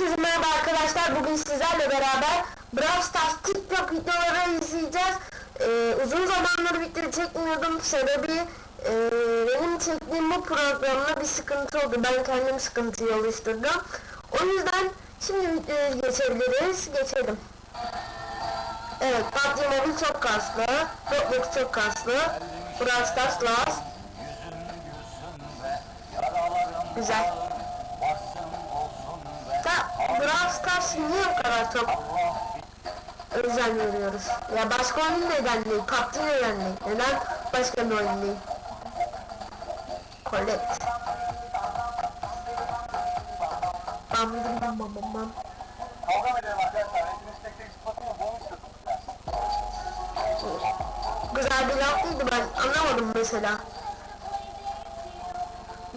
Herkese merhaba arkadaşlar. Bugün sizlerle beraber Brawl Stars TikTok videoları izleyeceğiz. Ee, uzun zamandır video çekmiyordum. Sebebi e, benim çektiğim bu programda bir sıkıntı oldu. Ben kendim sıkıntıyı oluşturdum. O yüzden şimdi videoya geçebiliriz. Geçelim. Evet, PUBG Mobile çok kaslı. Roblox çok kaslı. Brawl Stars last. Güzel. Stars niye bu kadar çok özel veriyoruz? Ya başka oyun neden değil? PUBG neden değil? Neden başka bir oyun değil? Collect. Bam bam bam bam bam. Kavga. Güzel bir laf değildi ben anlamadım mesela.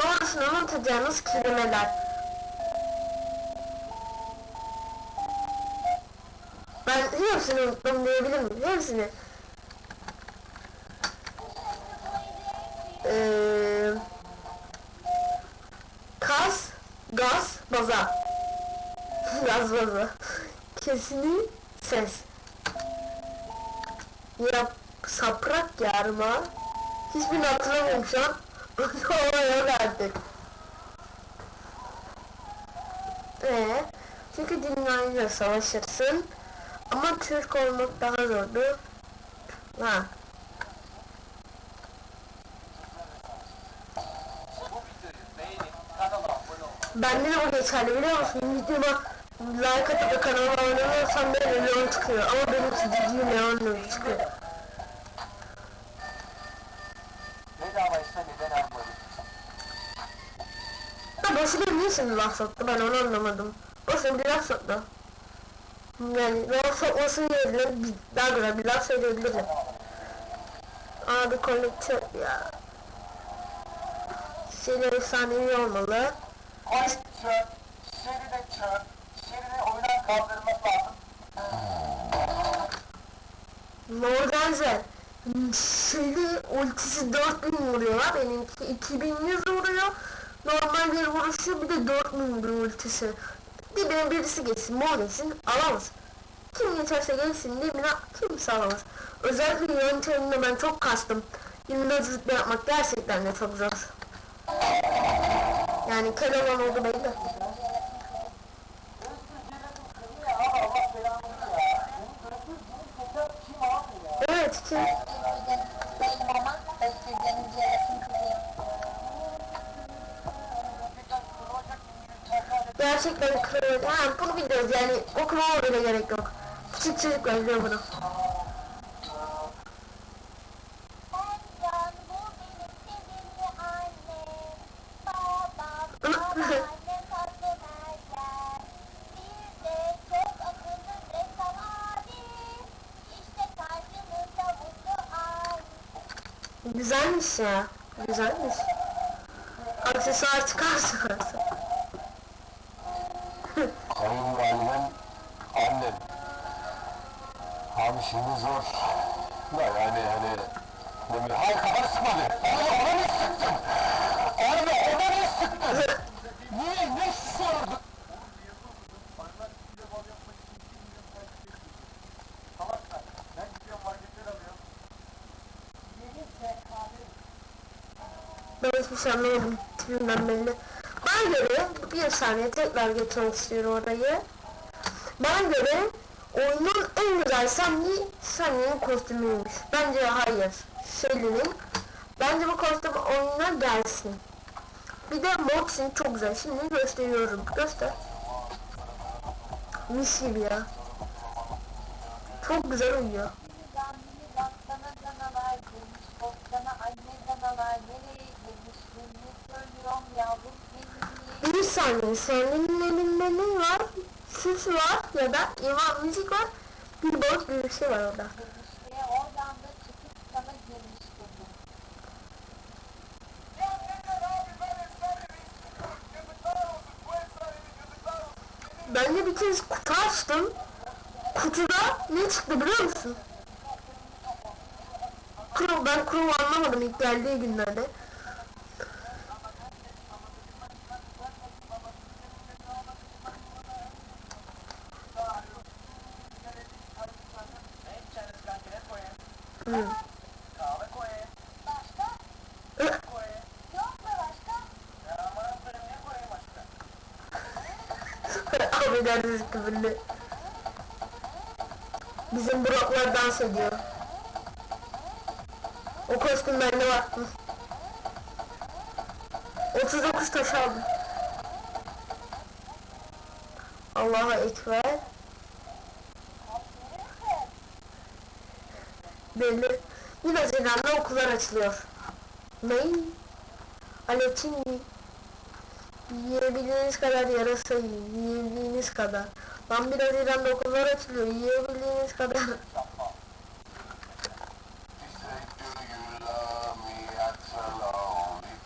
Doğrusunu unutacağınız kelimeler. Ben hepsini unuttum diyebilir miyim? Hepsini. Ee, kas, gaz, baza. gaz baza. Kesini, ses. Ya saprak yarma. Hiçbirini hatırlamıyorum şu an. Yok artık. Ee, çünkü dünyayla savaşırsın. Ama Türk olmak daha zordu. Ha. Kanala. Bende de o geçerli biliyor musun? Videoma like atıp da kanalıma abone olsam böyle leon çıkıyor. Ama benimki ciddi leon çıkıyor. Neden almadık? Ha boşuna niye şimdi laf soktu ben onu anlamadım. Boşuna bir laf soktu. Yani laf sokmasının yerine bir, daha güzel bir laf söyleyebilirim. Abi kolektör ya. Şeyler efsanevi olmalı. Seride çöp, seride oyundan kaldırmak lazım. Morganzer. Şeyde ultisi 4000 vuruyor ha benimki 2100 vuruyor. Normal bir vuruşu bir de 4000 vuruyor ultisi. Dibine birisi geçsin Morgan'sin alamaz. Kim geçerse geçsin dibine kimse alamaz. Özellikle yönteminde ben çok kastım. 24 rütbe yapmak gerçekten de çok zor. Yani kör olan oldu belli. Evet kim? Gerçekten kırıyor. Ha bunu biliyoruz yani okumama bile gerek yok. Küçük çocuklar biliyor bunu. Ercan bu benim sevimli annem. Abi şimdi zor. Da yani hani... Demir, hayır kafanı sıkmadı. Abi ona ne sıktın? Abi ona ne sıktın? Niye, ne sordun? Ben hiçbir şey anlamadım. Bana göre bir saniye tekrar getirmek istiyorum orayı. Bana göre oyunun en güzel Sunny, Sunny'nin kostümüymüş. Bence hayır. Shelly'nin. Bence bu kostüm oyuna gelsin. Bir de Moxin çok güzel. Şimdi gösteriyorum. Göster. Mis gibi ya. Çok güzel uyuyor. Bir saniye senin elinde ne var? Süs var ya da iman müzik var. Bir balık şey var orada. Oradan da çıkıp sana girmiş dedi. Ben de bir kez kutu açtım. Kutuda ne çıktı biliyor musun? Kuro, ben Kuro anlamadım ilk geldiği günlerde. Hı. Başka? Hı. Yok mu başka? Affedersiniz küfürlü. Brocklar dans ediyor. O kostümlerde var. Hı. 39 taş aldım. Allahu Ekber. Belli. Yine Haziran'da okullar açılıyor. Ne? Aletin? Yiyebildiğiniz kadar yarasa. Yiyebildiğiniz kadar. Lan bir Haziran'da okullar açılıyor. Yiyebildiğiniz kadar.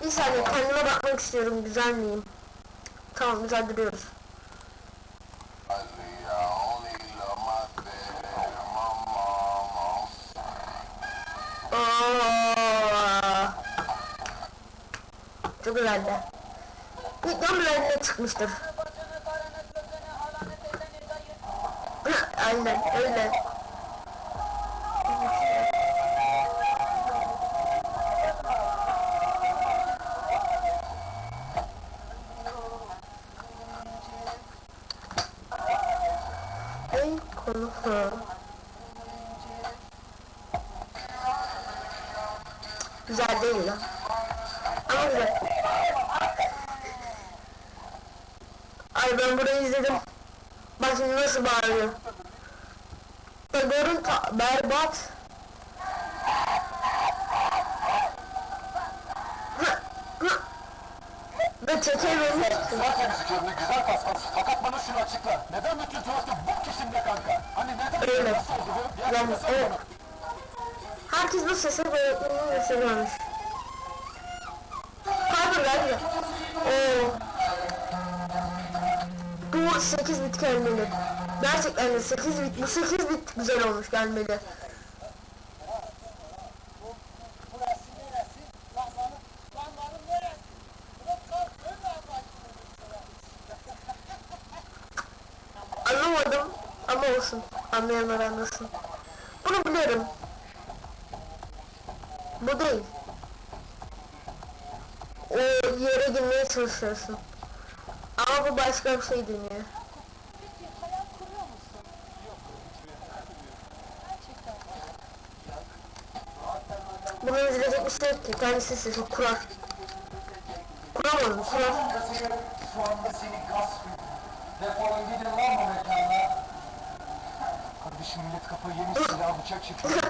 Bir saniye kendime bakmak istiyorum. Güzel miyim? Tamam güzel duruyoruz. Çok güzeldi. Ne çıkmıştır. Aynen öyle. Ey konu ha. Güzel değil lan. Ama güzel. Ay ben burayı izledim. Bak şimdi nasıl bağırıyor. Tagor'un ta- berbat. Ve çekememiştim. Sıra temizliklerini güzel paspas. Fakat bana şunu açıkla. Neden bütün tuvalete bu kişimde kanka? Hani neden? Öyle. Nasıl oldu bu? Bir Yani, açıklasana evet. bana. Herkes bu sesi öğretmenini seviyormuş. Pardon geldi. Oo. Bu 8 bit gelmeli. Gerçekten de 8 bit. Bu 8 bit güzel olmuş başlıyor. Anlamadım ama olsun. Anlayanlar anlasın. Bunu biliyorum. Bu değil. O yere girmeye çalışıyorsun. Ama bu başka bir şey deniyor. Peki hayal kuruyor musun? Gerçekten mi? Bunu izleyecek bir şey ki. Kendisi sesi kurar. Kuramadım. Kurar. Şu anda seni gasp ediyor. Defolun gidin lan bu mekandan. Kardeşim millet kafayı yemiş silah bıçak çıkıyor.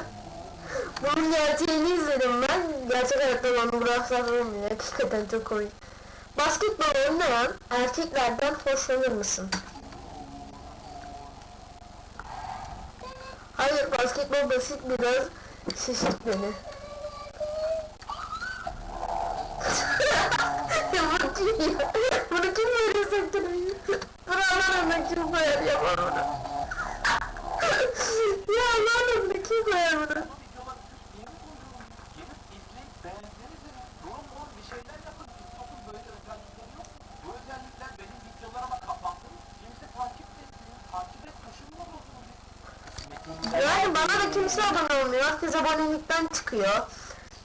Bunun gerçeğini izledim ben. Gerçek hayatta olan Brawl olmuyor. Hakikaten çok komik. Basketbol oynayan erkeklerden hoşlanır mısın? Hayır basketbol basit biraz şaşırt beni. Ya? Bunu kim böyle sektörüyor? Buralarına kim koyar ya bunu? ya Allah'ım bunu kim koyar bunu? Yani bana da kimse abone olmuyor. Herkes abonelikten çıkıyor.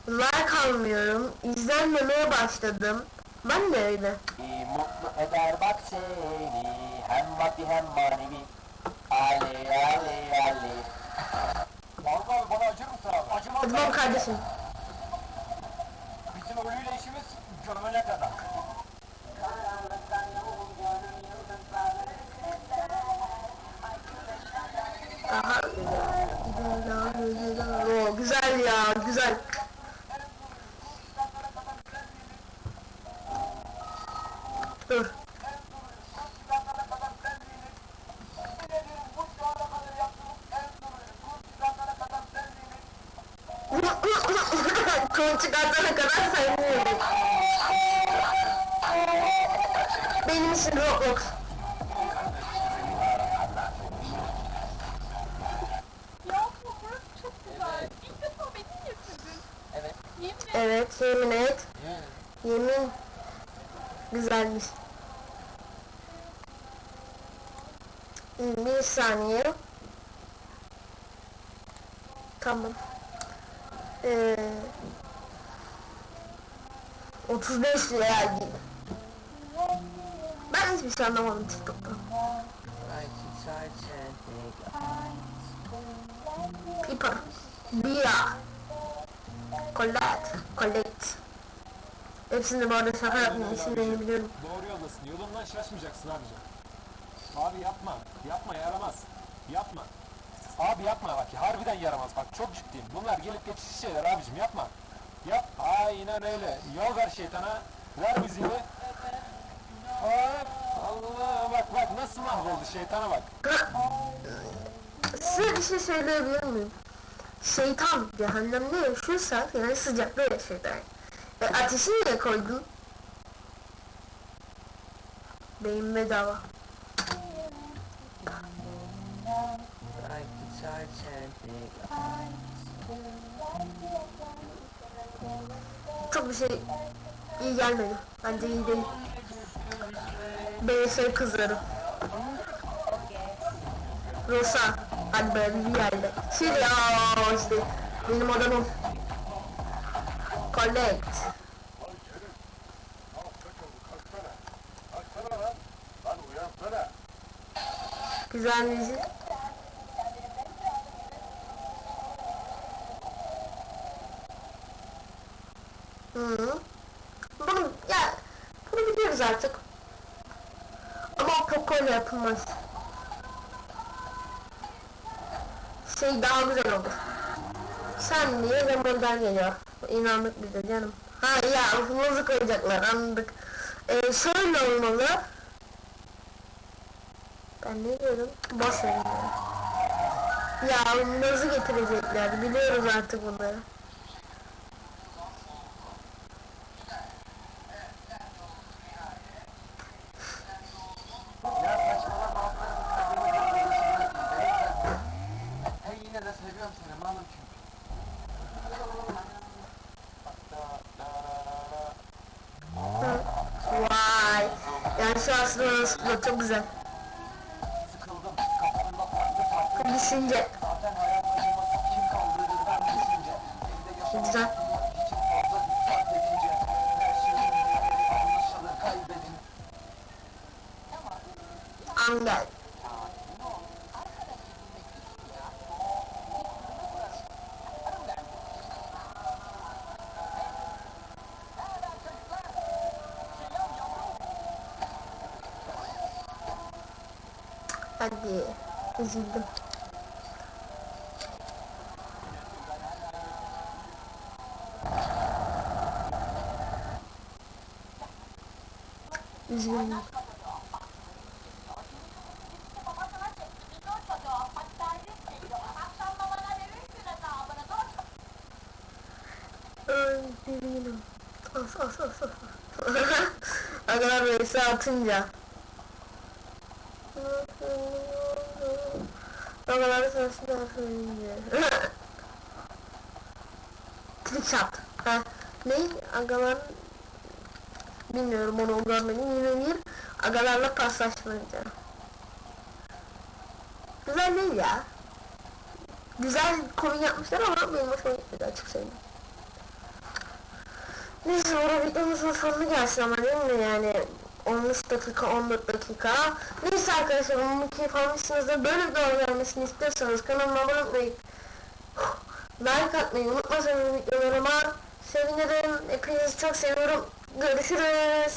Like almıyorum. İzlenmemeye başladım. Ben de öyle. Mutlu eder bak seni hem maddi hem manevi. Ali Ali Ali. Abi bana acır mısın abi? Acımaz Hadi bakalım kardeşim. Bizim ölüyle işimiz gömene kadar. Aha. Oo, güzel ya güzel. Getirdin? Evet. Yemin et. Yemin güzelmiş. Bir saniye. Tamam. Ee, 35 liraya gibi. Hiçbir şey anlamadım TikTok'ta. People, Bia, Colette, Colette. Hepsinde bu arada şaka yapmıyorum, isimlerini biliyorum. Doğru yoldasın. Yolundan şaşmayacaksın abicim. Abi yapma. Yapma yaramaz. Yapma. Abi yapma bak harbiden yaramaz. Bak çok ciddiyim. Bunlar gelip geçici şeyler abicim yapma. Yap. Aynen öyle. Yol ver şeytana. Ver müziği. Hop. Bak bak nasıl mahvoldu şeytana bak. Size bir şey söyleyebilir miyim? Şeytan cehennemde yaşıyorsa yani sıcakta yaşıyor yani. E, ateşi niye koydun? Beyin bedava. Çok bir şey iyi gelmedi. Bence iyi değil. BS kızları. Rosa. Hadi be bir yerde. Şey ya işte. Benim adamım. Collect. Güzel müzik. -hı. Bunu ya bunu biliyoruz artık. Poco'yla yapılmaz. Şey daha güzel olur. Sen niye zamandan geliyor? İnandık bize canım. Ha ya nasıl koyacaklar anladık. Ee, şöyle olmalı. Ben ne diyorum? Boş ya. Nasıl getirecekler? Biliyoruz artık bunları. Şu aslında aslında çok güzel. Düşünce. Zaten hayat Hadi. Üzüldüm. Üzüldüm. Öldürüyorum. Of of of of. Arkadaşlar Reis'i atınca. Arkadaşlar sesini atınca. Trickshot. Ha. Ne? Agalar bilmiyorum onu görmedim. Yine bir agalarla paslaşmayacağım. Güzel değil ya. Güzel kombin yapmışlar ama benim hoşuma gitmedi açık söyleyeyim. Neyse orada videomuzun sonuna gelsin ama değil mi yani 13 dakika 14 dakika. Neyse arkadaşlar umarım keyif almışsınızdır. Böyle videolar gelmesini istiyorsanız kanalıma abone olmayı like atmayı unutmasanız videolarıma sevinirim. Hepinizi çok seviyorum. Görüşürüz